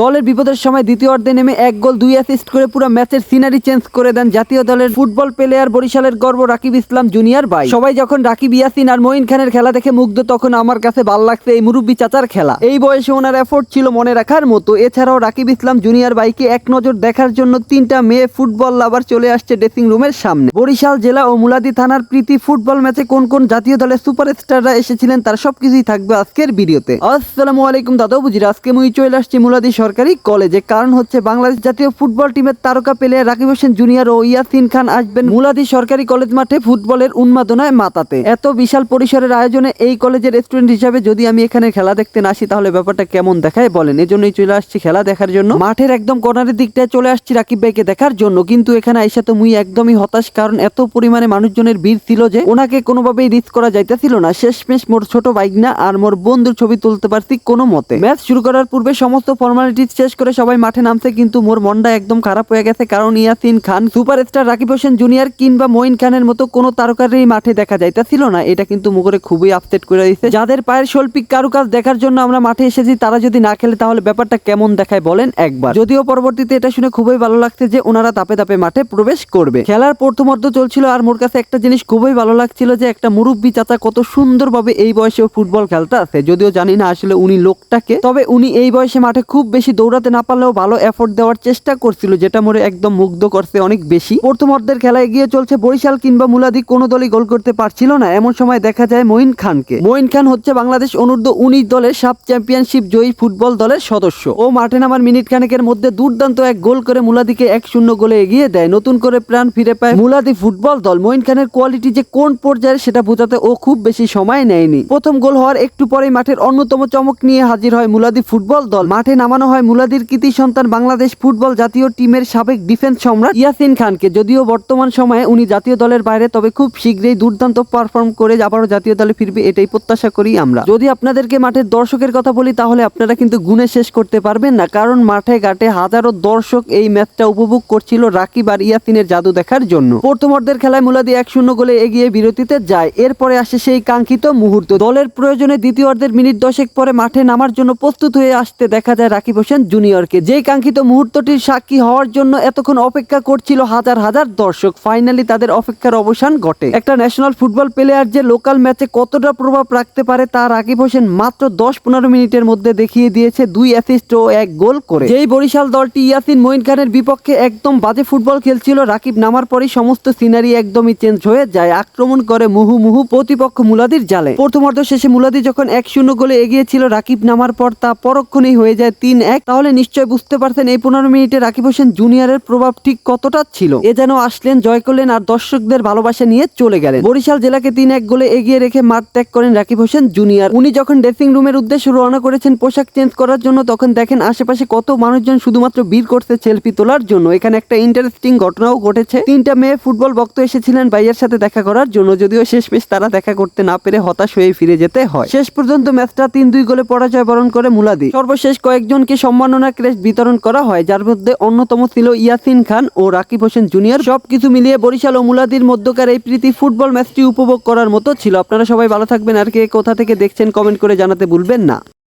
দলের বিপদের সময় দ্বিতীয় অর্ধে নেমে এক গোল, দুই অ্যাসিস্ট করে পুরো ম্যাচের সিনারি চেঞ্জ করে দেন জাতীয় দলের ফুটবল প্লেয়ার বরিশালের গর্ব রাকিব ইসলাম জুনিয়র ভাই। সবাই যখন রাকিব, ইয়াসিন আর মঈন খানের খেলা দেখে মুগ্ধ, তখন আমার কাছে ভালো লাগছে এই মুরব্বী চাচার খেলা। এই বয়সে ওনার এফোর্ট ছিল মনে রাখার মতো। এছাড়াও রাকিব ইসলাম জুনিয়র ভাইকে এক নজর দেখার জন্য তিনটা মেয়ে ফুটবল লাভার চলে আসছে ড্রেসিং রুমের সামনে। বরিশাল জেলা ও মুলাদি থানার প্রীতি ফুটবল ম্যাচে কোন কোন জাতীয় দলের সুপার সুপারস্টাররা এসেছিলেন তার সবকিছুই থাকবে আজকের ভিডিওতে আসসালামু আলাইকুম দাদা বুঝির আজকে মুই চলে আসছি মুলাদি সরকারি কলেজে, কারণ হচ্ছে বাংলাদেশ জাতীয় ফুটবল টিমের তারকা প্লেয়ার রাকিব হোসেন জুনিয়র ও ইয়াসিন খান আসবেন মুলাদি সরকারি কলেজ মাঠে ফুটবলের উন্মাদনায় মাতাতে। এত বিশাল পরিসরের আয়োজনে এই কলেজের স্টুডেন্ট হিসাবে যদি আমি এখানে খেলা দেখতে না আসি, তাহলে ব্যাপারটা কেমন দেখায় বলেন। এজন্যই চলে আসছি খেলা দেখার জন্য। মাঠের একদম কর্নারের দিকটায় চলে আসছি রাকিব ভাইকে দেখার জন্য। কিন্তু এখানে আইসা তো মুই একদমই হতাশ, কারণ এত পরিমাণে মানুষজনের ভিড় ছিল যে ওনাকে কোনোভাবেই রিচ করা যাইতেছিল না। শেষমেশ মোর ছোট বাইক না আর মোর বন্ধুর ছবি তুলতে পারছি কোনো মতে। ম্যাচ শুরু করার পূর্বে সমস্ত ফর্মালিটি শেষ করে সবাই মাঠে নামছে, কিন্তু মোর মনটা একদম খারাপ হয়ে গেছে। কারণ ইয়াসিন খান সুপারস্টার রাকিব হোসেন জুনিয়র কিংবা মঈন খানের মতো কোনো তারকারই মাঠে দেখা যাইতেছিল না। এটা কিন্তু মুখরে খুবই আপসেট করে দিচ্ছে যাদের পায়ের শৈল্পিক কারুকাজ দেখার জন্য আমরা মাঠে এসেছি, তারা যদি না খেলে তাহলে ব্যাপারটা কেমন দেখায় বলেন একবার। যদিও পরবর্তীতে এটা শুনে খুবই ভালো লাগছে যে ওনারা তাপে তাপে মাঠে প্রবেশ করবে। খেলার প্রথম প্রথমার্ধ চলছিল আর মোর কাছে একটা জিনিস খুবই ভালো লাগছিল যে একটা মুরব্বী চাচা কত সুন্দরভাবে এই বয়সেও ফুটবল খেলতে আছে যদিও জানি না আসলে উনি লোকটাকে তবে উনি এই বয়সে মাঠে খুব বেশি দৌড়াতে না পারলেও ভালো এফোর্ট দেওয়ার চেষ্টা করছিল, যেটা মোরে একদম মুগ্ধ করছে অনেক বেশি। প্রথমার্ধের খেলায় এগিয়ে চলছে বরিশাল কিংবা মুলাদি, কোনো দলই গোল করতে পারছিল না। এমন সময় দেখা যায় মঈন খানকে। মঈন খান হচ্ছে বাংলাদেশ অনূর্ধ্ব উনিশ দলের সাব চ্যাম্পিয়নশিপ জয়ী ফুটবল দলের সদস্য। ও মাঠে নামার মিনিট খানেকের মধ্যে দুর্দান্ত এক গোল করে মুলাদিকে এক শূন্য গোলে এগিয়ে দেয়। নতুন করে প্রাণ ফিরে পায় মুলাদি ফুটবল দল। মঈন খানের কোয়ালিটি যে কোন পর্যায়ে সেটা বোঝাতে ও খুব বেশি সময় নেয়নি। প্রথম গোল হওয়ার একটু পরেই মাঠের অন্যতম চমক নিয়ে হাজির হয় মুলাদি ফুটবল দল। মাঠে নামানো হয়, মুলাদির কৃতি সন্তান বাংলাদেশ ফুটবল জাতীয় টিমের সাবেক ডিফেন্স সম্রাট ইয়াসিন খানকে। যদিও বর্তমান সময়ে উনি জাতীয় দলের বাইরে, তবে খুব শীঘ্রই দুর্দান্ত পারফর্ম করে আবারও জাতীয় দলে ফিরবে, এটাই প্রত্যাশা করি আমরা। যদি আপনাদেরকে মাঠের দর্শকের কথা বলি, তাহলে আপনারা কিন্তু গুণে শেষ করতে পারবেন না, কারণ মাঠে ঘাটে হাজারো দর্শক এই ম্যাচটা উপভোগ করছিল রাকিব আর ইয়াসিনের জাদু দেখার জন্য। প্রথমার্ধের খেলায় মুলাদি এক শূন্য গোলে এগিয়ে বিরতিতে যায়, এরপরে আসে সেই কাঙ্ক্ষিত মুহূর্ত। দলের প্রয়োজনে দ্বিতীয় অর্ধের মিনিট দশেক পরে মাঠে নামার জন্য প্রস্তুত হয়ে আসতে দেখা যায় রাকিব হোসেন জুনিয়রকে। যেই কাঙ্ক্ষিত মুহূর্তটির সাক্ষী হওয়ার জন্য এতক্ষণ অপেক্ষা করছিল হাজার হাজার দর্শক। ফাইনালি তাদের অপেক্ষার অবসান ঘটে। একটা ন্যাশনাল ফুটবল প্লেয়ার যে লোকাল ম্যাচে কতটা প্রভাব রাখতে পারে তা রাকিব হোসেন মাত্র দশ পনেরো মিনিটের মধ্যে দেখিয়ে দিয়েছে, দুই অ্যাসিস্ট ও এক গোল করে। যেই বরিশাল দলটি ইয়াসিন মঈন খানের বিপক্ষে একদম বাজে ফুটবল খেলছিল, রাকিব নামার পরই সমস্ত সিনারি একদমই চেঞ্জ হয়ে যায়। আক্রমণ করে মুহু মুহু প্রতিপক্ষ মুলাদির জালে। প্রথমার্ধ শেষে মুলাদি যখন এক শূন্য গোলে এগিয়েছিল, রাকিব নামার পর তা পরক্ষণেই হয়ে যায় তিন এক, তাহলে নিশ্চয় বুঝতে পারছেন এই পনেরো মিনিটে রাকিব হোসেন জুনিয়রের প্রভাব ঠিক কতটা ছিল? এ যেন আসলেন, জয় করলেন আর দর্শকদের ভালোবাসা নিয়ে চলে গেলেন। বরিশাল জেলাকে তিন এক গোলে এগিয়ে রেখে মাঠ ত্যাগ করেন রাকিব হোসেন জুনিয়র। উনি যখন ড্রেসিং রুমের উদ্দেশ্যে রওনা করেছেন, পোশাক চেঞ্জ করার জন্য, তখন দেখেন আশেপাশে কত মানুষজন শুধুমাত্র ভিড় করছে সেলফি তোলার জন্য। এখানে একটা ইন্টারেস্টিং ঘটনাও ঘটেছে। তিনটা মেয়ে ফুটবল ভক্ত এসেছিলেন ভাইয়ের সাথে দেখা করার জন্য। যদিও শেষ পেশ তারা দেখা করতে না পেরে হতাশ হয়ে ফিরে যেতে হয়। শেষ পর্যন্ত ম্যাচটা তিন দুই গোলে পরাজয় বরণ করে মুলাদি। সর্বশেষ কয়েকজনকে সম্মাননা ক্রেস্ট বিতরণ করা হয়, যার মধ্যে অন্যতম ছিল ইয়াসিন খান ও রাকিব হোসেন জুনিয়র। সবকিছু মিলিয়ে বরিশাল ও মুলাদির মধ্যকার এই প্রীতি ফুটবল ম্যাচটি উপভোগ করার মতো ছিল। আপনারা সবাই ভালো থাকবেন। আর কে কোথা থেকে দেখছেন কমেন্ট করে জানাতে ভুলবেন না।